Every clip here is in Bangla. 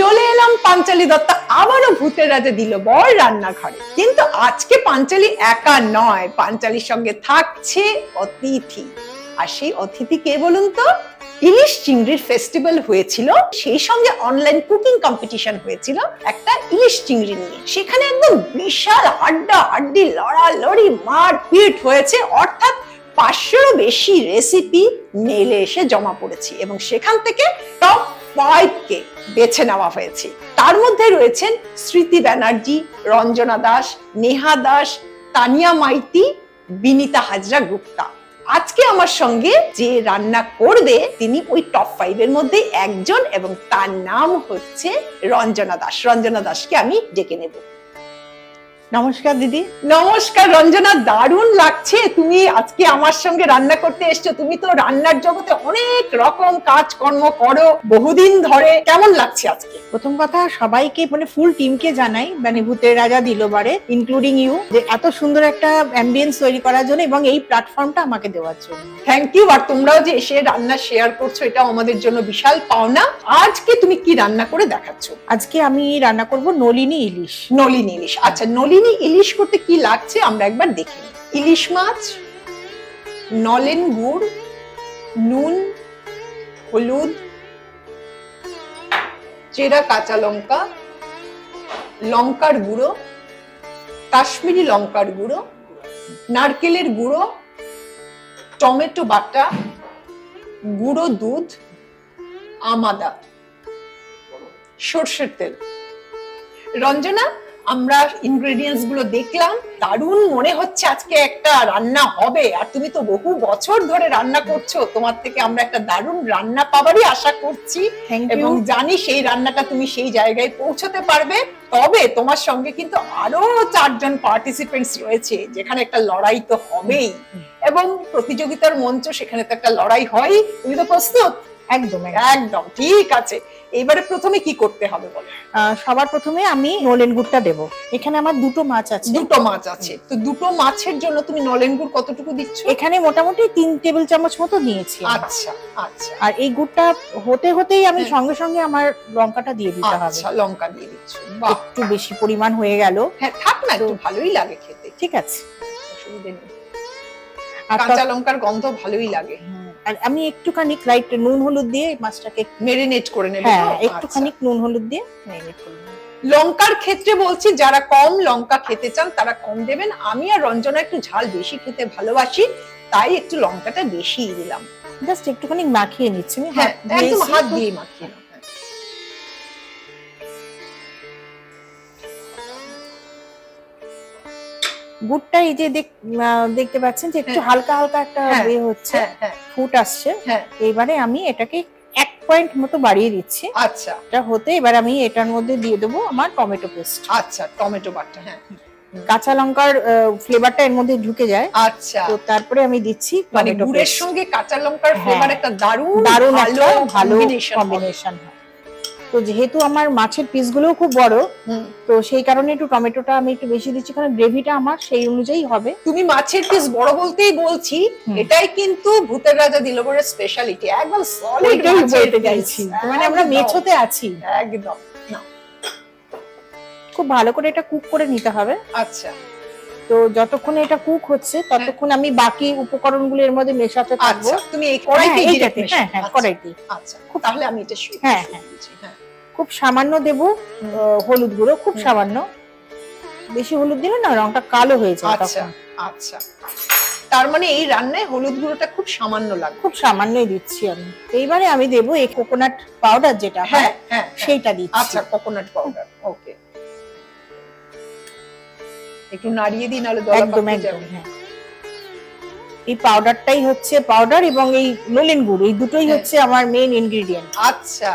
চলে এলাম পাঞ্চালি দত্ত। আবারও ভূতের রাজা দিল বর রান্নাঘরে। কিন্তু আজকে পাঞ্চালি একা নয়, পাঞ্চালির সঙ্গে থাকছে অতিথি। আর সেই অতিথি কে বলুন তো? ইলিশ চিংড়ির ফেস্টিভ্যাল হয়েছিল। সেই সঙ্গে অনলাইন কুকিং কম্পিটিশন হয়েছিল একটা ইলিশ চিংড়ি নিয়ে। সেখানে একদম বিশাল হাড্ডা হাড্ডি, লড়ালড়ি মার পিট হয়েছে। অর্থাৎ পাঁচশোরও বেশি রেসিপি মেলে এসে জমা পড়েছে। এবং সেখান থেকে টপ ফাইভ কে বেছে নেওয়া হয়েছে। তার মধ্যে রয়েছেন স্মৃতি ব্যানার্জি, রঞ্জনা দাস, নেহা দাস, তানিয়া মাইতি, বিনিতা হাজরা গুপ্তা। আজকে আমার সঙ্গে যে রান্না করবে, তিনি ওই টপ ফাইভ এর মধ্যে একজন এবং তার নাম হচ্ছে রঞ্জনা দাস। রঞ্জনা দাসকে আমি ডেকে নেব। নমস্কার দিদি। নমস্কার রঞ্জনা। দারুণ লাগছে। তুমি আজকে আমার সঙ্গে রান্না করতে এসছো। তুমি তো রান্নার জগতে অনেক রকম কাজকর্ম করো বহুদিন ধরে। কেমন লাগছে আজকে? প্রথম কথা সবাইকে মানে ফুল টিমকে জানাই। মানে ভূতের রাজা দিলবারে ইনক্লুডিং ইউ যে এত সুন্দর একটা অ্যাম্বিয়েন্স তৈরি করার জন্য এবং এই প্ল্যাটফর্মটা আমাকে দেওয়ার জন্য। থ্যাংক ইউ আর তোমরাও যে এসে রান্না শেয়ার করছ এটা আমাদের জন্য বিশাল পাওনা। আজকে তুমি কি রান্না করে দেখাচ্ছ? আজকে আমি রান্না করব নলিনী ইলিশ। নলিনী ইলিশ। আচ্ছা নলিনী ইলিশ করতে কি লাগছে আমরা একবার দেখে। ইলিশ মাছ, নলেন গুড়, নুন, হলুদ, চেরা কাঁচা লঙ্কা, লঙ্কার গুঁড়ো, কাশ্মীরি লঙ্কার গুঁড়ো, নারকেলের গুঁড়ো, টমেটো বাটা, গুঁড়ো দুধ আমাদা সর্ষের তেল রঞ্জনা আমরা ইনগ্রেডিয়েন্টসগুলো দেখলাম দারুণ মনে হচ্ছে আজকে একটা রান্না হবে। আর তুমি তো বহু বছর ধরে রান্না করছ তোমার থেকে আমরা একটা দারুণ রান্না পাবারই আশা করছি। এবং জানি সেই রান্নাটা তুমি সেই জায়গায় পৌঁছতে পারবে। তবে তোমার সঙ্গে কিন্তু আরও চারজন পার্টিসিপেন্টস রয়েছে যেখানে একটা লড়াই তো হবেই। এবং প্রতিযোগিতার মঞ্চ সেখানে তো একটা লড়াই হয় তুমি তো প্রস্তুত? একদম একদম। একদম ঠিক আছে। এবারে প্রথমে কি করতে হবে বলো? সবার প্রথমে আমি নলেন গুড়টা দেবো। এখানে আমার দুটো মাছ আছে। দুটো মাছ আছে। তো দুটো মাছের জন্য তুমি নলেন গুড় কতটুকু দিচ্ছ? এখানে মোটামুটি তিন টেবিল চামচ মতো নিয়েছি আচ্ছা আচ্ছা। আর এই গুড়টা হতে হতেই আমি হ্যাঁ। সঙ্গে সঙ্গে আমার লঙ্কাটা দিয়ে দিতে হবে। আচ্ছা লঙ্কা দিয়ে দিচ্ছ। একটু বেশি পরিমাণ হয়ে গেল। হ্যাঁ থাক না একটু ভালোই লাগে খেতে। ঠিক আছে। অসুবিধে নেই। আর কাঁচা লঙ্কার গন্ধ ভালোই লাগে। আর আমি একটুখানি লাইট নুন হলুদ দিয়ে মাছটাকে মেরিনেট করে নেব। হ্যাঁ একটুখানি আচ্ছা। নুন হলুদ দিয়ে মেরিনেট করে নেব। লঙ্কার ক্ষেত্রে বলছি যারা কম লঙ্কা খেতে চান তারা কম দেবেন। আমি আর রঞ্জনা একটু ঝাল বেশি খেতে ভালোবাসি তাই একটু লঙ্কাটা বেশি দিলাম। জাস্ট একটুখানি মাখিয়ে নিচ্ছি। আমি হ্যাঁ একদম হাত দিয়ে মাখিয়ে গুড়টা এই যে দেখতে পাচ্ছেন যে একটু হ্যাঁ। হালকা হালকা একটা হ্যাঁ, ইয়ে হচ্ছে হ্যাঁ ফুট আসছে। এবারে আমি এটাকে এক পয়েন্ট মতো বাড়িয়ে দিচ্ছি। আচ্ছা। এটা হতে এবার আমি এটার মধ্যে দিয়ে দেবো আমার টমেটো পেস্ট। আচ্ছা টমেটো বাটা হ্যাঁ। কাঁচা লঙ্কার ফ্লেভারটা এর মধ্যে ঢুকে যায়। আচ্ছা। তো তারপরে আমি দিচ্ছি মানে গুড়ের সঙ্গে কাঁচা লঙ্কার। ফ্লেভার একটা দারুণ দারুণ ভালো কম্বিনেশন হয় তো যেহেতু আমার মাছের পিসগুলোও খুব বড় তো সেই কারণে একটু টমেটোটা আমি একটু বেশি দিচ্ছি কারণ গ্রেভিটা আমার সেই অনুযায়ী হবে। তুমি মাছের পিস বড় বলতেই বলছি এটাই কিন্তু ভূতের রাজা দিলবরের স্পেশালিটি একদম সলিড বলতে চাইছি। মানে আমরা মেছোতে আছি। একদম। খুব ভালো করে এটা কুক করে নিতে হবে। আচ্ছা। তো যতক্ষণ এটা কুক হচ্ছে ততক্ষণ আমি বাকি উপকরণগুলো এর মধ্যে মেশাতে থাকব। আচ্ছা তুমি এই কড়াইতে হ্যাঁ, এইটাতে, হ্যাঁ হ্যাঁ আচ্ছা, কড়াইতে। আচ্ছা খুব তাহলে আমি এটা হ্যাঁ, হ্যাঁ। হ্যাঁ। খুব সামান্য দেবো হলুদ গুঁড়ো খুব সামান্য। বেশি হলুদ দিলে না রংটা কালো হয়ে যায় আচ্ছা আচ্ছা। তার মানে এই রান্নায় হলুদ গুঁড়োটা খুব সামান্য লাগবে। খুব সামান্যই দিচ্ছি আমি। এইবারে আমি দেবো এই কোকোনাট পাউডার যেটা হ্যাঁ হ্যাঁ হ্যাঁ হ্যাঁ। সেইটা দিচ্ছি। আচ্ছা কোকোনাট পাউডার ওকে একটু নাড়িয়ে দিই নাহলে দলা একদম একদম হ্যাঁ। এই পাউডারটাই হচ্ছে পাউডার এবং এই নলেন গুড় এই দুটোই হ্যাঁ। হচ্ছে আমার মেইন ইনগ্রেডিয়েন্ট আচ্ছা।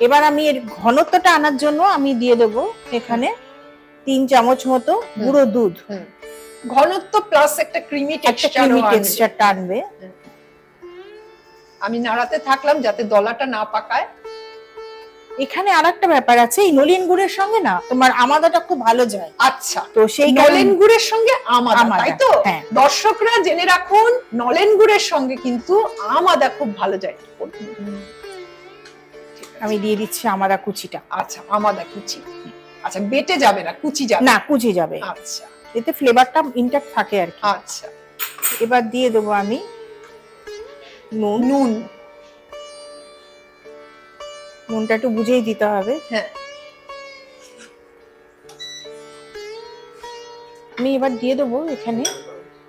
এবার আমি এর ঘনত্বটা আনার জন্য আমি দিয়ে দেবো এখানে তিন চামচ মতো গুঁড়ো দুধ। ঘনত্ব প্লাস একটা ক্রিমি টেক্সচার টেক্সচারটা আনবে। আমি নাড়াতে থাকলাম যাতে দলাটা না পাকায়। এখানে আর একটা ব্যাপার আছে এই নলিন গুড়ের সঙ্গে না তোমার আমাদাটা খুব ভালো যায়। আচ্ছা তো সেই নলেন গুড়ের সঙ্গে আমাদা তাই তো? হ্যাঁ। দর্শকরা জেনে রাখুন নলেন গুড়ের সঙ্গে কিন্তু আমাদা খুব ভালো যায়। আমি দিয়ে দিচ্ছি আমাদা কুচিটা। আচ্ছা আমাদা কুচি। আচ্ছা বেটে যাবে না কুচি যাবে? না কুচি যাবে। আচ্ছা। এতে ফ্লেভারটা ইনট্যাক্ট থাকে আর কি। আচ্ছা। এবার দিয়ে দেবো আমি নুন। নুন। নুনটা একটু বুঝেই দিতে হবে। হ্যাঁ। আমি এবার দিয়ে দেবো এখানে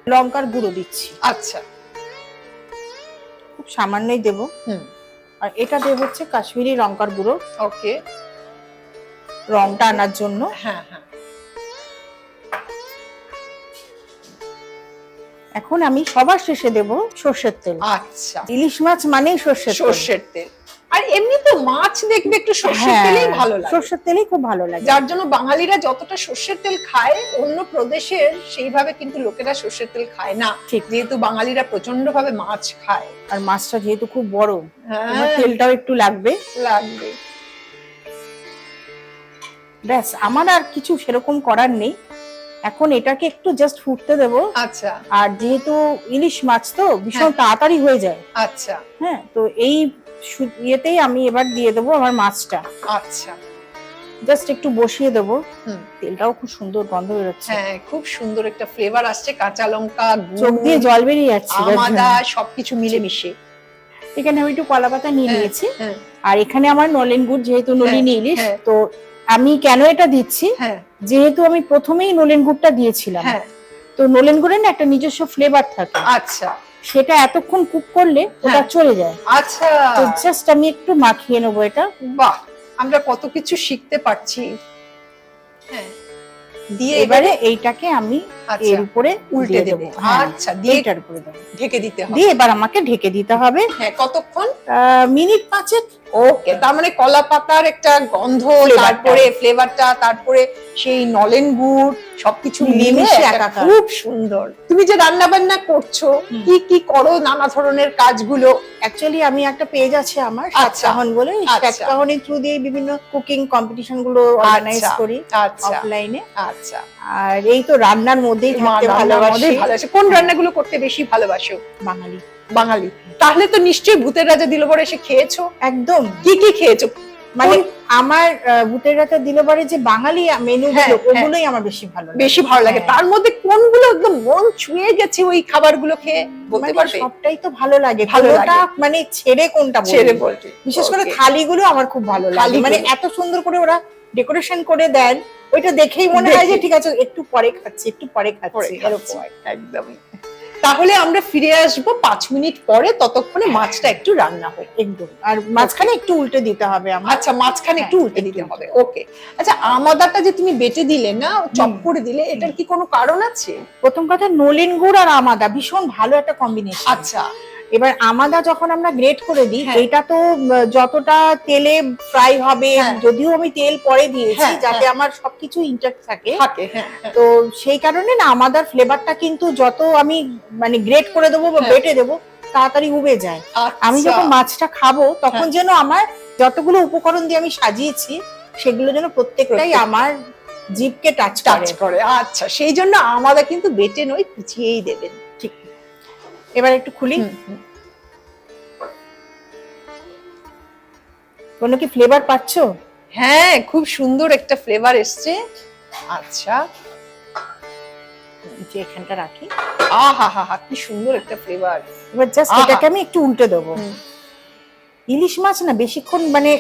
লঙ্কার গুঁড়ো দিচ্ছি। আচ্ছা। খুব সামান্যই দেবো। হুম। আর এটা দেবো হচ্ছে কাশ্মীরি লঙ্কার গুঁড়ো। ওকে। রংটা আনার জন্য। হ্যাঁ হ্যাঁ। এখন আমি সবার শেষে দেব সর্ষের তেল। আচ্ছা। ইলিশ মাছ মানেই সর্ষের সর্ষের তেল। আর এমনি তো মাছ দেখবে একটু সর্ষের হ্যাঁ, তেলেই ভালো লাগে। সর্ষের তেলই খুব ভালো লাগে। যার জন্য বাঙালিরা যতটা সর্ষের তেল খায় অন্য প্রদেশের সেইভাবে কিন্তু লোকেরা সর্ষের তেল খায় না। যেহেতু বাঙালিরা প্রচণ্ড ভাবে মাছ খায়। আর মাছটা যেহেতু খুব বড় হ্যাঁ। তেলটাও একটু লাগবে। লাগবে। ব্যাস আমার আর কিছু সেরকম করার নেই। এখন এটাকে একটু জাস্ট ফুটতে দেব। আচ্ছা। আর যেহেতু ইলিশ মাছ তো ভীষণ হ্যাঁ। তাড়াতাড়ি হয়ে যায়। আচ্ছা। হ্যাঁ তো এই ইয়েতেই আমি এবার দিয়ে দেবো আমার মাছটা। আচ্ছা। জাস্ট একটু বসিয়ে দেবো। তেলটাও খুব সুন্দর গন্ধ বেরোচ্ছে। হ্যাঁ খুব সুন্দর একটা ফ্লেভার আসছে কাঁচা লঙ্কা চোখ দিয়ে জল বেরিয়ে যাচ্ছে সবকিছু মিলে মিশে এখানে আমি একটু কলা পাতা নিয়ে হ্যাঁ, নিয়েছি। হ্যাঁ। আর এখানে আমার নলেন গুড় যেহেতু নলিনী ইলিশ হ্যাঁ। তো আমি কেন এটা দিচ্ছি? হ্যাঁ। যেহেতু আমি প্রথমেই নলেন গুড়টা দিয়েছিলাম। হ্যাঁ। তো নলেন গুড়ের না একটা নিজস্ব ফ্লেভার থাকে। আচ্ছা। সেটা এতক্ষণ কুক করলে ওটা হ্যাঁ। চলে যায়। আচ্ছা। তো জাস্ট আমি একটু মাখিয়ে নেব এটা। বাহ আমরা কত কিছু শিখতে পারছি। হ্যাঁ। দিয়ে এবারে এইটাকে আমি আচ্ছা এর উপরে উল্টে দেব। হ্যাঁ, আচ্ছা দিয়ে এটার উপরে দেব। ঢেকে দিতে হবে। দিয়ে এবার আমাকে ঢেকে দিতে হবে। হ্যাঁ কতক্ষণ? আহ, মিনিট পাঁচেক। ওকে তার মানে কলা পাতার একটা গন্ধ তারপরে ফ্লেভারটা তারপরে সেই নলেন গুড় সবকিছু মিলে। খুব সুন্দর। তুমি যে রান্না বান্না করছ কি কি করো নানা ধরনের কাজগুলো? অ্যাকচুয়ালি আমি একটা পেজ আছে আমার আচ্ছা। সাতকাহন বলে। আচ্ছা। সাতকাহনের থ্রু দিয়ে বিভিন্ন কুকিং কম্পিটিশনগুলো অর্গানাইজ আচ্ছা। করি অফলাইনে আচ্ছা। আর এই তো রান্নার মধ্যেই থাকতে ভালোবাসে। কোন রান্নাগুলো করতে বেশি ভালোবাসো? বাঙালি। বাঙালি। তাহলে তো নিশ্চয়ই ভূতের রাজা দিল বড় এসে খেয়েছো। একদম। কি কি খেয়েছো? মানে আমার ভূতের রাতে দিলবারে যে বাঙালি মেনু হ্যাঁ, হ্যাঁ। ওগুলোই আমার বেশি ভালো লাগে। বেশি ভালো লাগে। হ্যাঁ। তার মধ্যে কোনগুলো একদম মন ছুঁয়ে গেছে ওই খাবারগুলো খেয়ে? বলতে মানে পারবে? সবটাই তো ভালো লাগে। ভালো কোনোটা লাগে। মানে ছেড়ে কোনটা ছেড়ে বলতে। বিশেষ করে. থালিগুলো আমার খুব ভালো লাগে। মানে এত সুন্দর করে ওরা ডেকোরেশন করে দেন ওইটা দেখেই মনে হয় যে ঠিক আছে একটু পরে খাচ্ছি একটু পরে খাচ্ছি। এরকম একদমই। তাহলে আমরা ফিরে আসব পাঁচ মিনিট পরে ততক্ষণে মাছটা একটু রান্না হোক একদম। আর মাঝখানে একটু উল্টে দিতে হবে আচ্ছা মাঝখানে একটু হ্যাঁ, উল্টে দিতে হবে। ওকে। আচ্ছা আমাদাটা যে তুমি বেটে দিলে না চপ করে দিলে এটার কি কোনো কারণ আছে? প্রথম কথা নলেন গুড় আর আমাদা ভীষণ ভালো একটা কম্বিনেশন আচ্ছা। এবার আমাদা যখন আমরা গ্রেট করে দিই হ্যাঁ। এটা তো যতটা তেলে ফ্রাই হবে হ্যাঁ। যদিও আমি তেল পরে দিয়েছি হ্যাঁ, যাতে হ্যাঁ। আমার সবকিছু ইন্টাক্ট থাকে। তো সেই কারণে না আমাদের ফ্লেভারটা কিন্তু যত আমি মানে গ্রেট করে দেবো বা। বেটে দেবো তাড়াতাড়ি উবে যায় আমি আচ্ছা, যখন মাছটা খাব তখন। যেন আমার যতগুলো উপকরণ দিয়ে আমি সাজিয়েছি সেগুলো যেন প্রত্যেকটাই আমার জিভকে টাচ টাচ করে আচ্ছা সেই জন্য আমাদের কিন্তু বেটে নয় কুচিয়েই দেবেন এবার একটু খুলি। কোনো কি ফ্লেভার পাচ্ছো? হ্যাঁ খুব সুন্দর একটা ফ্লেভার এসছে। আচ্ছা। যে এখানটা রাখি। আহা হা হা কি সুন্দর একটা ফ্লেভার এবার জাস্ট এটাকে আমি একটু উল্টে দেবো। ইলিশ মাছ না বেশিক্ষণ মানে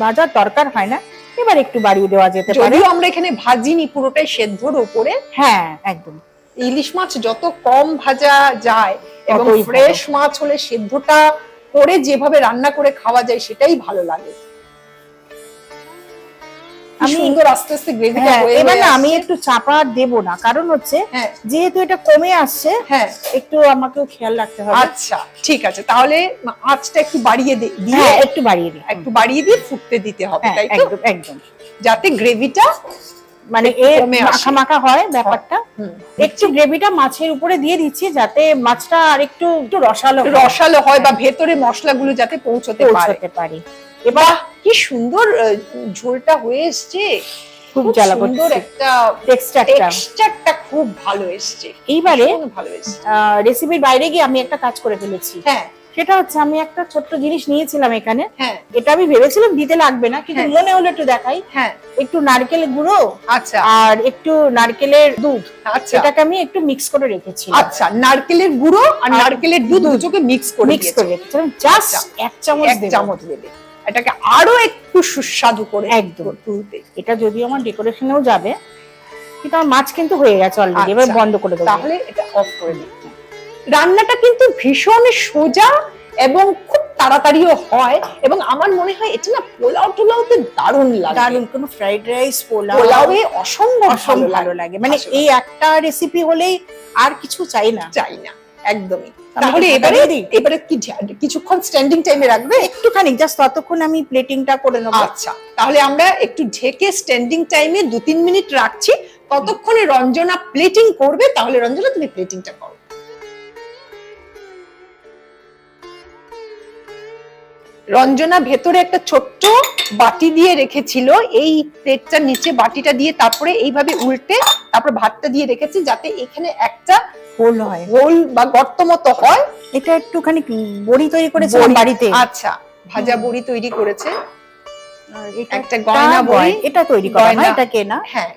ভাজার দরকার হয় না। এবার একটু বাড়িয়ে দেওয়া যেতে পারে। যদিও আমরা এখানে ভাজিনি পুরোটাই সেদ্ধর উপরে হ্যাঁ একদম। ইলিশ মাছ যত কম ভাজা যায় এবং ফ্রেশ মাছ হলে সেদ্ধটা করে যেভাবে রান্না করে খাওয়া যায় সেটাই ভালো লাগে। আমি- সুন্দর আস্তে আস্তে গ্রেভিটা হ্যাঁ এবার না আমি একটু চাপা দেব না। কারণ হচ্ছে হ্যাঁ। যেহেতু এটা কমে আসছে হ্যাঁ। একটু আমাকেও খেয়াল রাখতে হবে। আচ্ছা ঠিক আছে। তাহলে আঁচটা একটু বাড়িয়ে দিয়ে হ্যাঁ একটু বাড়িয়ে দিই একটু বাড়িয়ে দিয়ে ফুটতে দিতে হবে তাই তো? একদম একদম। যাতে গ্রেভিটা মানে এ মাখা মাখা হয় ব্যাপারটা। একটু গ্রেভিটা মাছের উপরে দিয়ে দিচ্ছি যাতে মাছটা আর একটু একটু রসালো রসালো হয় বা ভেতরে মশলাগুলো যাতে পৌঁছতে পারে। পৌঁছতে পারি। এবার কি সুন্দর ঝোলটা হয়ে এসছে। খুব জ্বালা সুন্দর একটা টেক্সচারটা খুব ভালো এসছে। এইবারে ভীষণ ভালো এসছে। রেসিপির বাইরে গিয়ে আমি একটা কাজ করে ফেলেছি। হ্যাঁ। সেটা হচ্ছে আমি একটা ছোট্ট জিনিস নিয়েছিলাম এখানে। হ্যাঁ। এটা আমি ভেবেছিলাম দিতে লাগবে না কিন্তু হ্যাঁ। মনে হলো একটু দেখাই। হ্যাঁ। একটু নারকেল গুঁড়ো আচ্ছা। আর একটু নারকেলের দুধ। আচ্ছা। এটাকে আমি একটু মিক্স করে রেখেছি আচ্ছা নারকেলের গুঁড়ো আর নারকেলের দুধ। দুটোকে মিক্স করে মিক্স করে রেখেছিলাম। জাস্ট আচ্ছা। এক চামচ এক চামচ দেবে। এটাকে আরও একটু সুস্বাদু করে একদম। তুলতে এটা যদিও আমার ডেকোরেশনেও যাবে কিন্তু আমার মাছ কিন্তু হয়ে গেছে অলরেডি এবার আচ্ছা। বন্ধ করে দেবো। তাহলে এটা অফ করে দিই। রান্নাটা কিন্তু ভীষণ সোজা এবং খুব তাড়াতাড়িও হয় এবং আমার মনে হয় এটা না পোলাও টোলাওতে দারুণ লাগে। দারুণ কোনো ফ্রাইড রাইস পোলাও পোলাওয়ে অসম্ভব অসম্ভব ভালো লাগে। মানে এই একটা রেসিপি হলেই আর কিছু চাই না। চাই না। একদমই। তাহলে এবারে এবারে কি কিছুক্ষণ স্ট্যান্ডিং টাইমে রাখবে? একটুখানি জাস্ট ততক্ষণ আমি প্লেটিংটা করে নেব। আচ্ছা তাহলে আমরা একটু ঢেকে স্ট্যান্ডিং টাইমে দু তিন মিনিট রাখছি। ততক্ষণে রঞ্জনা প্লেটিং করবে তাহলে রঞ্জনা তুমি প্লেটিংটা করো। রঞ্জনা ভেতরে একটা ছোট্ট বাটি দিয়ে রেখেছিল। এই প্লেটটার নিচে বাটিটা দিয়ে তারপরে এইভাবে উল্টে তারপরে ভাতটা দিয়ে রেখেছি যাতে এখানে একটা হোল হয়। হোল বা গর্ত মতো হয়। এটা একটুখানি বড়ি তৈরি বড়ি। বাড়িতে? আচ্ছা ভাজা বড়ি তৈরি করেছে। এটা একটা গয়না বড়ি। এটা তৈরি করা। হয় এটা কেনা হ্যাঁ।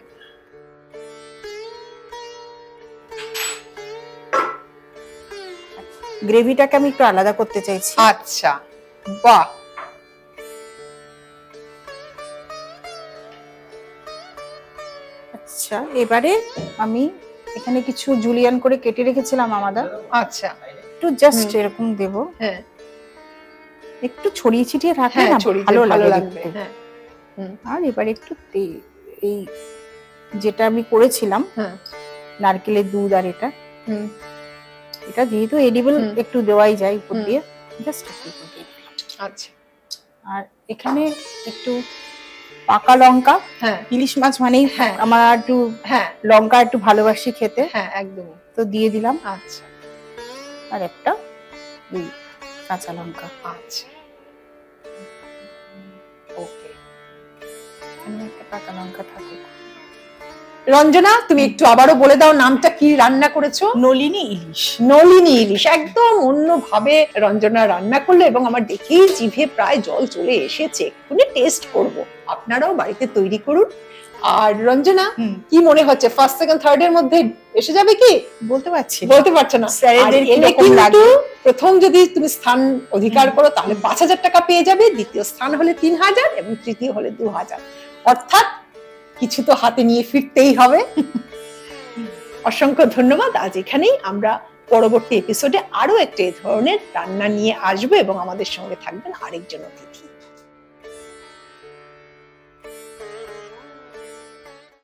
গ্রেভিটাকে আমি একটু আলাদা করতে চাইছি। আচ্ছা। বাহ। আচ্ছা এবারে আমি এখানে কিছু জুলিয়ান করে কেটে রেখেছিলাম আমাদের। আচ্ছা। একটু জাস্ট এরকম দেব। হ্যাঁ। একটু ছড়িয়ে ছিটিয়ে রাখলে হ্যাঁ না ভালো ভালো লাগে লাগবে। হ্যাঁ। আর এবারে একটু এই যেটা আমি করেছিলাম হ্যাঁ। নারকেলের দুধ আর এটা। হুম, এটা যেহেতু এডিবল একটু দেওয়াই যায় উপর দিয়ে জাস্ট একটু। আচ্ছা। আর এখানে একটু পাকা লঙ্কা হ্যাঁ। ইলিশ মাছ মানেই হ্যাঁ। আমার একটু হ্যাঁ। লঙ্কা একটু ভালোবাসি খেতে। হ্যাঁ একদমই। তো দিয়ে দিলাম। আচ্ছা। আর একটা এই কাঁচা লঙ্কা। আচ্ছা। ওকে। একটা পাকা লঙ্কা থাকুক। রঞ্জনা তুমি একটু আবারও বলে দাও নামটা কি রান্না করেছ? নলিনী ইলিশ। নলিনী ইলিশ একদম অন্যভাবে রঞ্জনা রান্না করল এবং আমার দেখেই জিভে প্রায় জল চলে এসেছে। এক্ষুনি টেস্ট করব। আপনারাও বাড়িতে তৈরি করুন। আর রঞ্জনা কি মনে হচ্ছে ফার্স্ট সেকেন্ড থার্ড এর মধ্যে এসে যাবে কি? বলতে পারছি বলতে পারছ না। কিন্তু প্রথম যদি তুমি স্থান অধিকার করো তাহলে পাঁচ হাজার টাকা পেয়ে যাবে। দ্বিতীয় স্থান হলে তিন হাজার এবং তৃতীয় হলে দু হাজার। অর্থাৎ কিছু তো হাতে নিয়ে ফিরতেই হবে। অসংখ্য ধন্যবাদ। আজ এখানেই আমরা পরবর্তী এপিসোডে আরও একটি ধরনের রান্না নিয়ে আসব এবং আমাদের সঙ্গে থাকবেন আরেকজন অতিথি।